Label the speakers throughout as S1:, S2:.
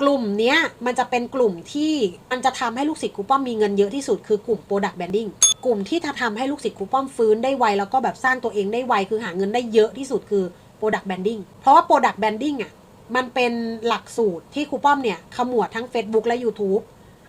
S1: กลุ่มเนี้ยมันจะเป็นกลุ่มที่มันจะทำให้ลูกศิษย์ครูป้อมมีเงินเยอะที่สุดคือกลุ่ม Product Branding กลุ่มที่จะทำให้ลูกศิษย์ครูป้อมฟื้นได้ไวแล้วก็แบบสร้างตัวเองได้ไวคือหาเงินได้เยอะที่สุดคือ Product Branding เพราะว่า Product Branding อะมันเป็นหลักสูตรที่ครูป้อมเนี่ยขมวดทั้ง Facebook และ YouTube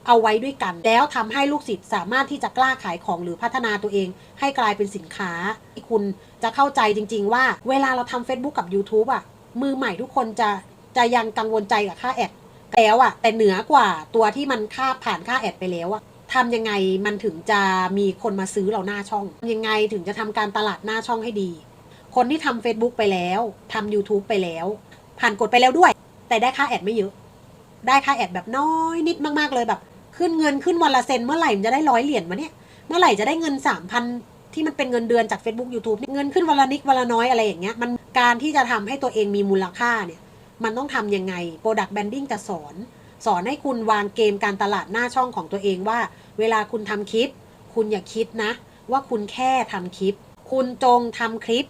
S1: เอาไว้ด้วยกัน แล้วทำให้ลูกศิษย์สามารถที่จะกล้าขายของหรือพัฒนาตัวเอง ให้กลายเป็นสินค้าที่คุณจะเข้าใจจริง ๆ ว่าเวลาเราทำ Facebook กับ YouTube อะมือใหม่ทุกคนจะจะยังกังวลใจกับค่าแอด แล้วอะแต่เหนือกว่าตัวที่มันค่าผ่านค่าแอดไปแล้วอะทำยังไงมันถึงจะมีคนมาซื้อเราหน้าช่องยังไงถึงจะทำการตลาดหน้าช่องให้ดี คนที่ทำ Facebook ไปแล้วทำ YouTube ไปแล้ว ผ่านกดไปแล้วด้วย แต่ได้ค่าแอดไม่เยอะ ได้ค่าแอดแบบน้อยนิดมากๆเลยแบบ ขึ้นเงินขึ้นวันละเซนเมื่อไหร่มันจะได้ร้อยเหรียญมาเนี่ยเมื่อไหร่จะได้เงินสามพันที่มันเป็นเงินเดือนจาก Facebook YouTube เนี่ยเงินขึ้นวันละนิดวันละน้อยอะไรอย่างเงี้ยมันการที่จะทำให้ตัวเองมีมูลค่าเนี่ย มันต้องทำยังไง Product Branding จะสอน สอนให้คุณวางเกมการตลาดหน้าช่องของตัวเองว่า เวลาคุณทำคลิป คุณอย่าคิดนะ ว่าคุณแค่ทำคลิป คุณจงทำคลิป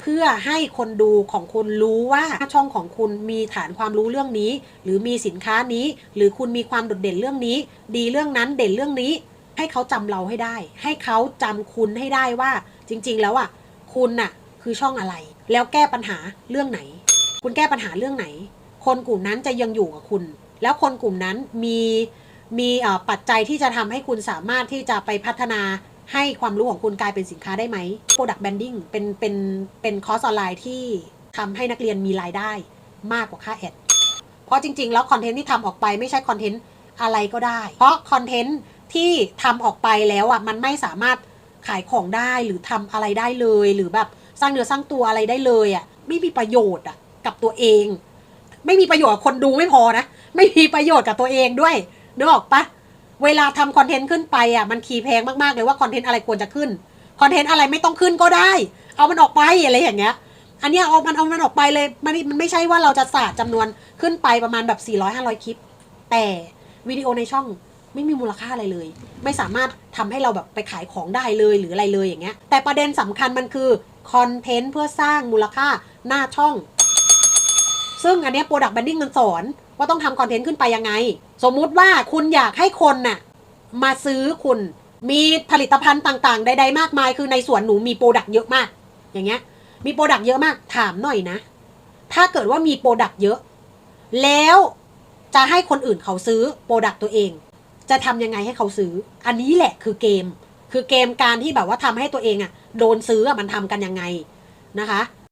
S1: เพื่อให้คนดูของคุณรู้ว่าช่องของคุณมีฐานความรู้เรื่องนี้ หรือมีสินค้านี้ หรือคุณมีความโดดเด่นเรื่องนี้ ดีเรื่องนั้นเด่นเรื่องนี้ ให้เขาจำเราให้ได้ ให้เขาจำคุณให้ได้ว่า จริง ๆ แล้วอะคุณน่ะคือช่องอะไร แล้วแก้ปัญหาเรื่องไหน คุณแก้ปัญหาเรื่องไหน คนกลุ่มนั้นจะยังอยู่กับคุณ แล้วคนกลุ่มนั้นมีมีปัจจัยที่จะทำให้คุณสามารถที่จะไปพัฒนาให้ความรู้ของคุณกลายเป็นสินค้าได้ไหม Product Branding เป็นเป็นเป็นคอร์สออนไลน์ที่ทำให้นักเรียนมีรายได้มากกว่าค่าแอด เพราะจริง ๆ แล้วคอนเทนต์ที่ทำออกไปไม่ใช่คอนเทนต์อะไรก็ได้ เพราะคอนเทนต์ที่ทำออกไปแล้วอะมันไม่สามารถขายของได้หรือทำอะไรได้เลย หรือแบบสร้างเนื้อสร้างตัวอะไรได้เลยอะไม่มีประโยชน์อะ กับตัวเอง ไม่มีประโยชน์กับคนดูไม่พอนะ ไม่มีประโยชน์กับตัวเองด้วยนึกออกปะเวลาทำคอนเทนต์ขึ้นไปอะมันคีย์แพงมากๆเลยว่าคอนเทนต์อะไรควรจะขึ้นคอนเทนต์อะไรไม่ต้องขึ้นก็ได้ เอามันออกไปอะไรอย่างเงี้ย อันเนี้ยเอามันเอามันออกไปเลย มันมันไม่ใช่ว่าเราจะสาดจำนวนขึ้นไปประมาณแบบ 400 500 คลิป แต่วิดีโอในช่องไม่มีมูลค่าอะไรเลย ไม่สามารถทำให้เราแบบไปขายของได้เลยหรืออะไรเลยอย่างเงี้ย แต่ประเด็นสำคัญมันคือคอนเทนต์เพื่อสร้างมูลค่าหน้าช่อง ซึ่งอันนี้ย Product Branding มันสอนว่าต้องทำคอนเทนต์ขึ้นไปยังไง สมมุติว่าคุณอยากให้คนน่ะมาซื้อคุณมีผลิตภัณฑ์ต่างๆ ใดๆ มากมาย คือในสวนหนูมีโปรดักต์เยอะมาก อย่างเงี้ย มีโปรดักต์เยอะมากถามหน่อยนะ ถ้าเกิดว่ามีโปรดักต์เยอะ แล้วจะให้คนอื่นเขาซื้อโปรดักต์ตัวเอง จะทำยังไงให้เขาซื้อ อันนี้แหละคือเกม คือเกมการที่แบบว่าทำให้ตัวเองอะโดนซื้ออะมันทำกันยังไงนะคะ